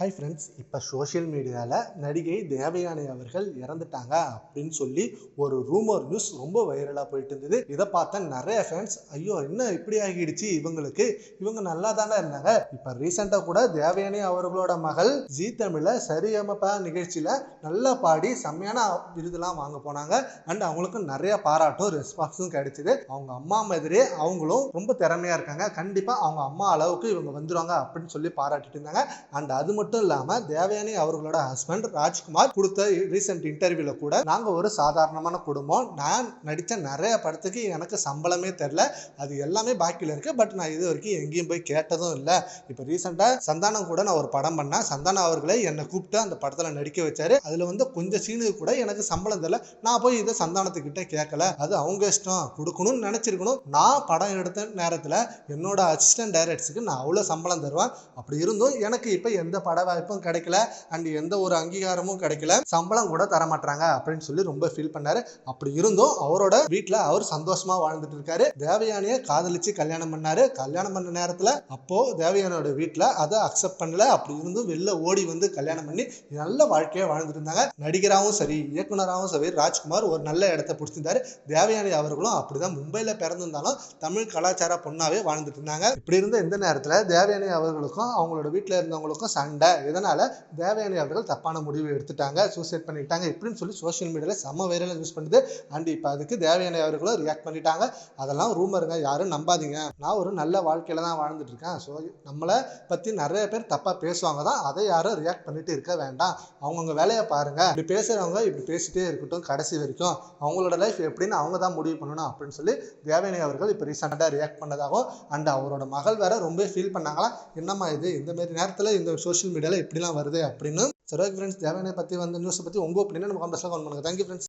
Hi friends இப்போ social மீடியாவில் நடிகை தேவயானி அவர்கள் இறந்துட்டாங்க அப்படின்னு சொல்லி ஒரு ரூமர் நியூஸ் ரொம்ப வைரலாக போயிட்டு இருந்தது. இதை பார்த்த நிறைய ஃபேன்ஸ் ஐயோ என்ன இப்படி ஆகிடுச்சு? இவங்களுக்கு இவங்க நல்லா தானே இருந்தாங்க. இப்போ ரீசெண்டாக கூட தேவயானி அவர்களோட மகள் ஜீ தமிழில் சரியமப்ப நிகழ்ச்சியில் நல்லா பாடி செம்மையான விருதுலாம் வாங்க போனாங்க. அண்ட் அவங்களுக்கு நிறைய பாராட்டும் ரெஸ்பான்ஸும் கிடைச்சிது. அவங்க அம்மா மாதிரியே அவங்களும் ரொம்ப திறமையாக இருக்காங்க. கண்டிப்பாக அவங்க அம்மா அளவுக்கு இவங்க வந்துருவாங்க அப்படின்னு சொல்லி பாராட்டிட்டு இருந்தாங்க. அண்ட் அது மட்டும் மட்டும் இல்லாமல் தேவயானி அவர்களோட ஹஸ்பண்ட் ராஜ்குமார் கொடுத்த ரீசெண்ட் இன்டர்வியூவில் கூட நாங்கள் ஒரு சாதாரணமான குடும்பம். நான் நடித்த நிறைய படத்துக்கு எனக்கு சம்பளமே தெரில அது எல்லாமே பாக்கியில் இருக்குது பட் நான் இது வரைக்கும் எங்கேயும் போய் கேட்டதும் இல்லை. இப்போ ரீசெண்டாக சந்தானம் கூட நான் ஒரு படம் பண்ணேன். சந்தானம் அவர்களே என்னை கூப்பிட்டு அந்த படத்தில் நடிக்க வச்சாரு. அதில் வந்து கொஞ்சம் சீனுக்கு கூட எனக்கு சம்பளம் தெரில நான் போய் இதை சந்தானத்துக்கிட்ட கேட்கல. அது அவங்க இஷ்டம். கொடுக்கணும்னு நினச்சிருக்கணும். நான் படம் எடுத்த நேரத்தில் என்னோட அசிஸ்டன்ட் டைரக்டர்ஸுக்கு நான் அவ்வளோ சம்பளம் தருவேன். அப்படி இருந்தும் எனக்கு இப்போ எந்த பட வாய்ப்பும் கிடைக்கல. அண்ட் எந்த ஒரு அங்கீகாரமும் கிடைக்கல. சம்பளம் கூட தர மாட்டாங்க அப்படின்னு சொல்லி ரொம்ப ஃபீல் பண்ணாரு. அப்படி இருந்தும் அவரோட வீட்டில் அவர் சந்தோஷமா வாழ்ந்துட்டு இருக்காரு. தேவயானிய காதலிச்சு கல்யாணம் பண்ணாரு. கல்யாணம் பண்ண நேரத்தில் அப்போ தேவயானியோட வீட்டில் அதை அக்செப்ட் பண்ணல. அப்படி இருந்தும் வெளில ஓடி வந்து கல்யாணம் பண்ணி நல்ல வாழ்க்கையை வாழ்ந்துட்டு இருந்தாங்க. நடிகராகவும் சரி இயக்குனராகவும் சரி ராஜ்குமார் ஒரு நல்ல இடத்த பிடிச்சிருந்தாரு. தேவயானி அவர்களும் அப்படிதான் மும்பையில் பிறந்திருந்தாலும் தமிழ் கலாச்சார பொண்ணாவே வாழ்ந்துட்டு இருந்தாங்க. இப்படி இருந்த இந்த நேரத்தில் தேவயானி அவர்களுக்கும் அவங்களோட வீட்டில் இருந்தவங்களுக்கும் சண்டை இதனால் தேவயானி அவர்கள் தப்பான முடிவு எடுத்துட்டாங்க சூசைட் பண்ணிட்டாங்க. இப்படின்னு சொல்லி சோஷியல் மீடியாவில் செம்ம வைரலாக யூஸ் பண்ணுது. அண்ட் இப்போ அதுக்கு தேவயானி அவர்களும் ரியாக்ட் பண்ணிட்டாங்க. அதெல்லாம் ரூமருங்க யாரும் நம்பாதீங்க. நான் ஒரு நல்ல வாழ்க்கையில் தான் வாழ்ந்துட்டு இருக்கேன். ஸோ நம்மளை பற்றி நிறைய பேர் தப்பாக பேசுவாங்க தான். அதை யாரும் ரியாக்ட் பண்ணிட்டு இருக்க வேண்டாம். அவங்கவுங்க வேலையை பாருங்க. இப்படி பேசுகிறவங்க இப்படி பேசிட்டே இருக்கட்டும் கடைசி வரைக்கும். அவங்களோட லைஃப் எப்படின்னு அவங்க தான் முடிவு பண்ணணும் அப்படின்னு சொல்லி தேவயானி அவர்கள் இப்போ ரீசெண்டாக ரியாக்ட் பண்ணதாகவும் அண்ட் அவரோட மகள் வேற ரொம்ப ஃபீல் பண்ணாங்களா என்னம்மா இது? இந்த மாதிரி நேரத்தில் இந்த சோஷியல் சோஷியல் மீடியாவில் எப்படிலாம் வருது அப்படின்னு. சரோக் ஃப்ரெண்ட்ஸ் தேவையான பற்றி வந்து நியூஸை பற்றி உங்கள் அப்படின்னு நம்ம காம்பஸ்லாம் கால் பண்ணுங்கள் தேங்க்யூ ஃப்ரெண்ட்ஸ்